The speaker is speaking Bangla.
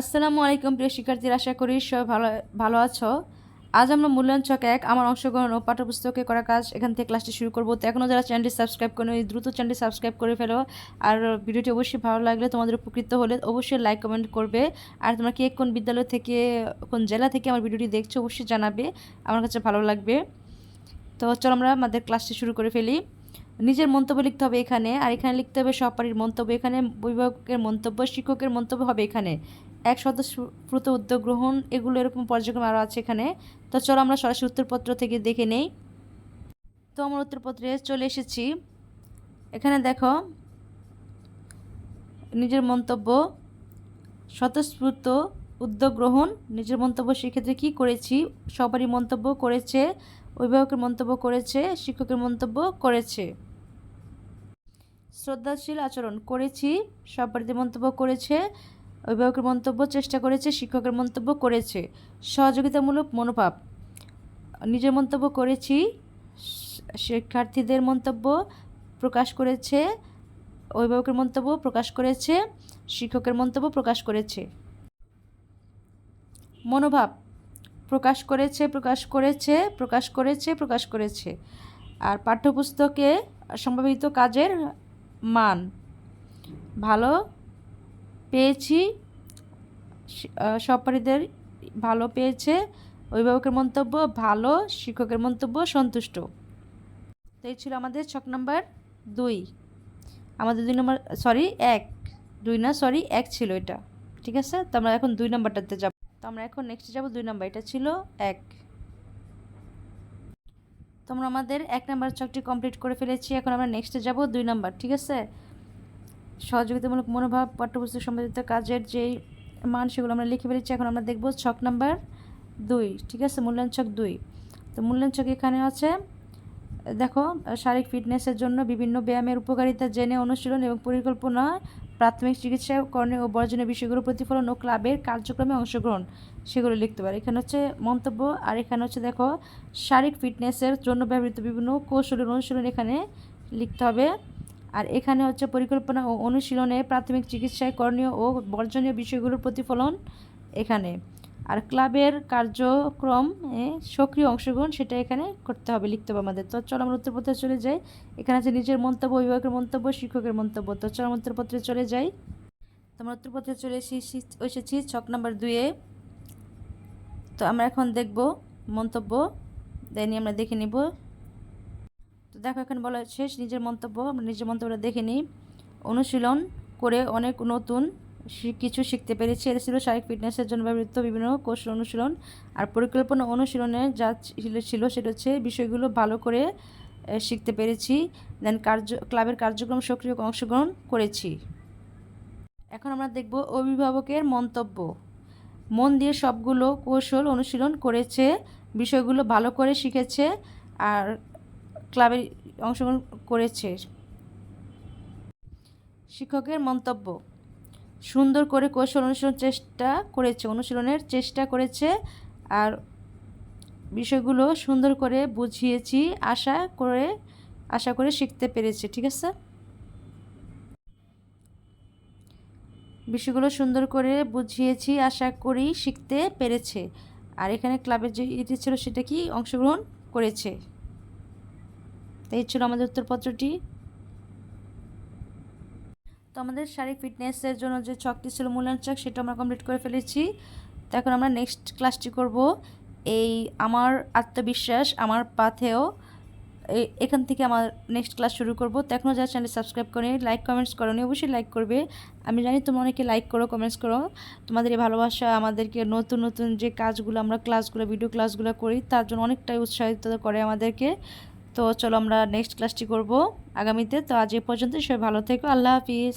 আসসালামু আলাইকুম, প্রিয় শিক্ষার্থীরা, আশা করি সবাই ভালো ভালো আছো। আজ আমরা মূল্যায়ন ছক এক, আমার অংশগ্রহণ ও পাঠ্যপুস্তকে করা কাজ। এখান থেকে ক্লাসটি শুরু করব। তো এখনও যারা চ্যানেলটি সাবস্ক্রাইব করেন দ্রুত চ্যানেলটি সাবস্ক্রাইব করে ফেলো। আর ভিডিওটি অবশ্যই ভালো লাগলে তোমাদের উপকৃত হলে অবশ্যই লাইক কমেন্ট করবে। আর তোমরা কে কোন বিদ্যালয় থেকে, কোন জেলা থেকে আমার ভিডিওটি দেখছ, অবশ্যই জানাবে। আমার কাছে ভালো লাগবে। তো চলো আমরা আমাদের ক্লাসটি শুরু করে ফেলি। নিজের মন্তব্য লিখতে হবে এখানে। আর এখানে লিখতে হবে সহপাঠীর মন্তব্য। এখানে অভিভাবকের মন্তব্য, শিক্ষকের মন্তব্য হবে এখানে। এক স্বতঃস্ফূর্ত উদ্যোগ গ্রহণ, এগুলো এরকম পর্যায়ক্রম আরও আছে এখানে। তো চলো আমরা সরাসরি উত্তরপত্র থেকে দেখে নেই। তো আমার উত্তরপত্রে চলে এসেছি। এখানে দেখো, নিজের মন্তব্য, স্বতঃস্ফূর্ত উদ্যোগ গ্রহণ, নিজের মন্তব্য সেক্ষেত্রে কী করেছি, সবারই মন্তব্য করেছে, অভিভাবকের মন্তব্য করেছে, শিক্ষকের মন্তব্য করেছে। শ্রদ্ধাশীল আচরণ, করেছি, সব বাড়িতে মন্তব্য করেছে অভিভাবকের মন্তব্য চেষ্টা করেছে, শিক্ষকের মন্তব্য করেছে। সহযোগিতামূলক মনোভাব। নিজের মন্তব্য করেছি, শিক্ষার্থীদের মন্তব্য প্রকাশ করেছে, অভিভাবকের মন্তব্য প্রকাশ করেছে, শিক্ষকের মন্তব্য প্রকাশ করেছে। মনোভাব। প্রকাশ করেছে প্রকাশ করেছে প্রকাশ করেছে প্রকাশ করেছে। আর পাঠ্যপুস্তকে সম্ভাবিত কাজের মান। ভালো পেয়েছি। সহপাঠীদের ভালো পেয়েছে। অভিভাবকের মন্তব্য ভালো, শিক্ষকের মন্তব্য সন্তুষ্ট। তো এই ছিল আমাদের ছক নাম্বার দুই। আমাদের দুই নম্বর সরি এক। দুই না সরি এক ছিল এটা। ঠিক আছে? তো আমরা এখন দুই নম্বরটাতে যাব। তো আমরা এখন নেক্সট যাব, দুই নম্বর। এটা ছিল এক। তোমরা আমাদের এক নাম্বার ছকটি কমপ্লিট করে ফেলেছি। এখন আমরা নেক্সটে যাব, দুই নাম্বার। ঠিক আছে? সহযোগিতামূলক মনোভাব, পাঠ্যপুস্তক সম্বন্ধিত কাজের যেই মান সেগুলো আমরা লিখে ফেলেছি, এখন আমরা দেখব ছক নাম্বার দুই, ঠিক আছে? মূল্যায়ন ছক দুই। তো মূল্যায়ন ছক এখানে আছে, দেখো, শারীরিক ফিটনেসের জন্য বিভিন্ন ব্যায়ামের উপকারিতা জেনে অনুশীলন এবং পরিকল্পনা, প্রাথমিক চিকিৎসা, করণীয় ও বর্জনীয় বিষয়গুলো প্রতিফলন ও ক্লাবের কার্যক্রমে অংশগ্রহণ সেগুলো লিখতে পারে। এখানে হচ্ছে মন্তব্য, আর এখানে হচ্ছে দেখো, শারীরিক ফিটনেসের জন্য ব্যবহৃত বিভিন্ন কৌশলের অনুশীলন এখানে লিখতে হবে। আর এখানে হচ্ছে পরিকল্পনা ও অনুশীলনে প্রাথমিক চিকিৎসায় করণীয় ও বর্জনীয় বিষয়গুলোর প্রতিফলন এখানে। আর ক্লাবের কার্যক্রম সক্রিয় অংশগ্রহণ সেটা এখানে করতে হবে, লিখতে হবে আমাদের। তো চলো আমরা উত্তরপত্রে চলে যাই। এখানে আছে নিজের মন্তব্য, অভিভাবকের মন্তব্য, শিক্ষকের মন্তব্য। তো চলো উত্তরপত্রে চলে যাই। তো আমরা উত্তরপত্রে চলে এসেছি এসেছি ছক নাম্বার দুয়ে তো আমরা এখন দেখব মন্তব্য দেয়নি আমরা দেখে নিব দেখো, এখানে বলা শেষ নিজের মন্তব্য, আমরা নিজের মন্তব্যটা দেখে নিই। অনুশীলন করে অনেক নতুন কিছু শিখতে পেরেছি। এটা ছিল শারীরিক ফিটনেসের জন্য ব্যবহৃত বিভিন্ন কৌশল অনুশীলন। আর পরিকল্পনা অনুশীলনে যা ছিল সেটা হচ্ছে বিষয়গুলো ভালো করে শিখতে পেরেছি। দেন কার্য, ক্লাবের কার্যক্রম সক্রিয় অংশগ্রহণ করেছি। এখন আমরা দেখব অভিভাবকের মন্তব্য। মন দিয়ে সবগুলো কৌশল অনুশীলন করেছে, বিষয়গুলো ভালো করে শিখেছে, আর ক্লাবে অংশগ্রহণ করেছে। শিক্ষকের মন্তব্য, সুন্দর করে কৌশল অনুশীলন চেষ্টা করেছে, অনুশীলনের চেষ্টা করেছে, আর বিষয়গুলো সুন্দর করে বুঝিয়েছি, আশা করে আশা করে শিখতে পেরেছে, ঠিক আছে? বিষয়গুলো সুন্দর করে বুঝিয়েছি, আশা করি শিখতে পেরেছে। আর এখানে ক্লাবের যে ইতি ছিল সেটা কি? অংশগ্রহণ করেছে। এই ছিল আমাদের উত্তরপত্রটি। তো আমাদের শারীরিক ফিটনেসের জন্য যে ছকটি ছিল মূল্যায়ন ছক সেটা আমরা কমপ্লিট করে ফেলেছি। তো এখন আমরা নেক্সট ক্লাসটি করব। এই আমার আত্মবিশ্বাস, আমার পাথেও এখান থেকে আমার নেক্সট ক্লাস শুরু করব। তো এখনও যারা চ্যানেল সাবস্ক্রাইব করে লাইক কমেন্টস করো নি অবশ্যই লাইক করবে। আমি জানি তোমরা অনেকে লাইক করো কমেন্টস করো। তোমাদের এই ভালোবাসা, আমাদেরকে নতুন নতুন যে কাজগুলো, আমরা ক্লাসগুলো ভিডিও ক্লাসগুলো করি, তার জন্য অনেকটাই উৎসাহিত করে আমাদেরকে। তো চলো আমরা নেক্সট ক্লাসটি করব আগামীতে। তো আজ এ পর্যন্ত সবাই ভালো থেকো, আল্লাহ হাফিজ।